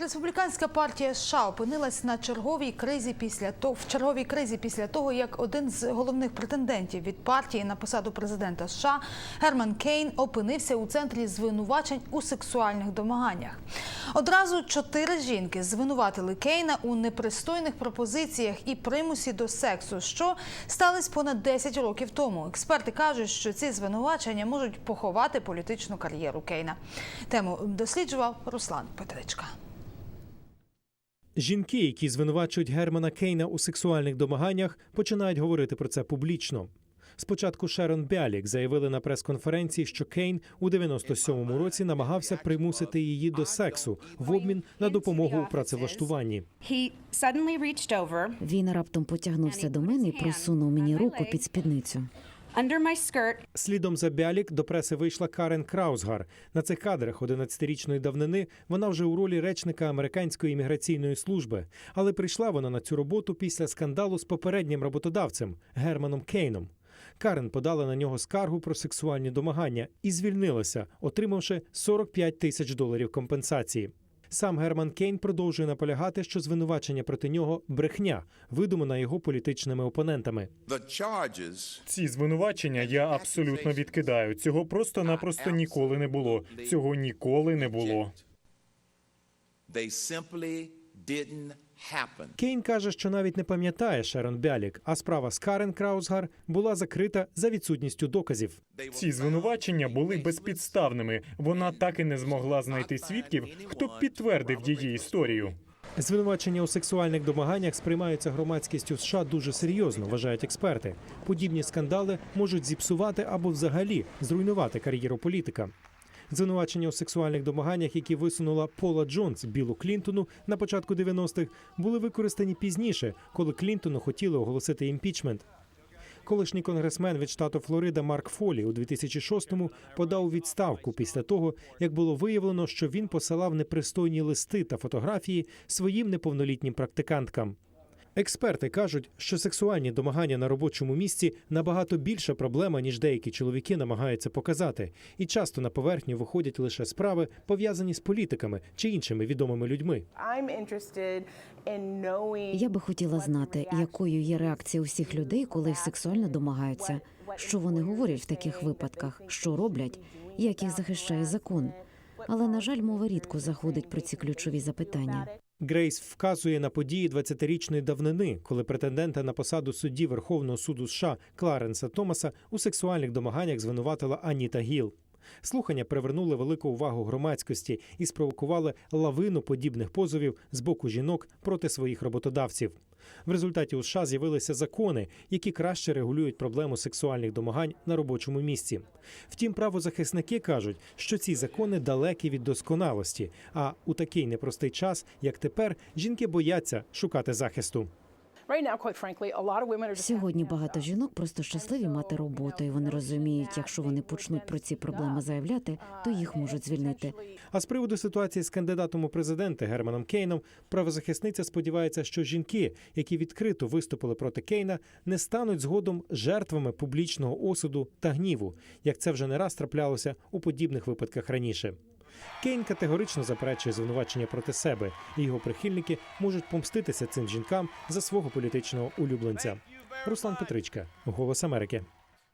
Республіканська партія США опинилась на черговій кризі після того, в черговій кризі після того, як один з головних претендентів від партії на посаду президента США Герман Кейн опинився у центрі звинувачень у сексуальних домаганнях. Одразу чотири жінки звинуватили Кейна у непристойних пропозиціях і примусі до сексу, що стались понад 10 років тому. Експерти кажуть, що ці звинувачення можуть поховати політичну кар'єру Кейна. Тему досліджував Руслан Петричка. Жінки, які звинувачують Германа Кейна у сексуальних домаганнях, починають говорити про це публічно. Спочатку Шерон Бялік заявили на прес-конференції, що Кейн у 97-му році намагався примусити її до сексу в обмін на допомогу у працевлаштуванні. Він раптом потягнувся до мене і просунув мені руку під спідницю. Under my skirt Слідом за Бялік до преси вийшла Карен Краузгар. На цих кадрах 11-річної давнини вона вже у ролі речника американської імміграційної служби, але прийшла вона на цю роботу після скандалу з попереднім роботодавцем Германом Кейном. Карен подала на нього скаргу про сексуальні домагання і звільнилася, отримавши 45 тисяч доларів компенсації. Сам Герман Кейн продовжує наполягати, що звинувачення проти нього брехня, видумана його політичними опонентами. Ці звинувачення я абсолютно відкидаю. Цього просто-напросто ніколи не було. Цього ніколи не було. Кейн каже, що навіть не пам'ятає Шерон Бялік, а справа з Карен Краузгар була закрита за відсутністю доказів. Ці звинувачення були безпідставними. Вона так і не змогла знайти свідків, хто підтвердив її історію. Звинувачення у сексуальних домаганнях сприймаються громадськістю США дуже серйозно, вважають експерти. Подібні скандали можуть зіпсувати або взагалі зруйнувати кар'єру політика. Звинувачення у сексуальних домаганнях, які висунула Пола Джонс Білу Клінтону на початку 90-х, були використані пізніше, коли Клінтону хотіли оголосити імпічмент. Колишній конгресмен від штату Флорида Марк Фолі у 2006-му подав відставку після того, як було виявлено, що він посилав непристойні листи та фотографії своїм неповнолітнім практиканткам. Експерти кажуть, що сексуальні домагання на робочому місці набагато більша проблема, ніж деякі чоловіки намагаються показати, і часто на поверхню виходять лише справи, пов'язані з політиками чи іншими відомими людьми. Я би хотіла знати, якою є реакція усіх людей, коли сексуально домагаються, що вони говорять в таких випадках, що роблять, як їх захищає закон. Але на жаль, мова рідко заходить про ці ключові запитання. Грейс вказує на події 20-річної давнини, коли претендента на посаду судді Верховного суду США Кларенса Томаса у сексуальних домаганнях звинуватила Аніта Гіл. Слухання привернули велику увагу громадськості і спровокували лавину подібних позовів з боку жінок проти своїх роботодавців. В результаті у США з'явилися закони, які краще регулюють проблему сексуальних домагань на робочому місці. Втім, правозахисники кажуть, що ці закони далекі від досконалості. А у такий непростий час, як тепер, жінки бояться шукати захисту. Right now, quite frankly, a lot of women are just Сьогодні багато жінок просто щасливі мати роботу, і вони розуміють, якщо вони почнуть про ці проблеми заявляти, то їх можуть звільнити. А з приводу ситуації з кандидатом у президенти Германом Кейном, правозахисниця сподівається, що жінки, які відкрито виступили проти Кейна, не стануть згодом жертвами публічного осуду та гніву, як це вже не раз траплялося у подібних випадках раніше. Кейн категорично заперечує звинувачення проти себе, і його прихильники можуть помститися цим жінкам за свого політичного улюбленця. Руслан Петричка, Голос Америки.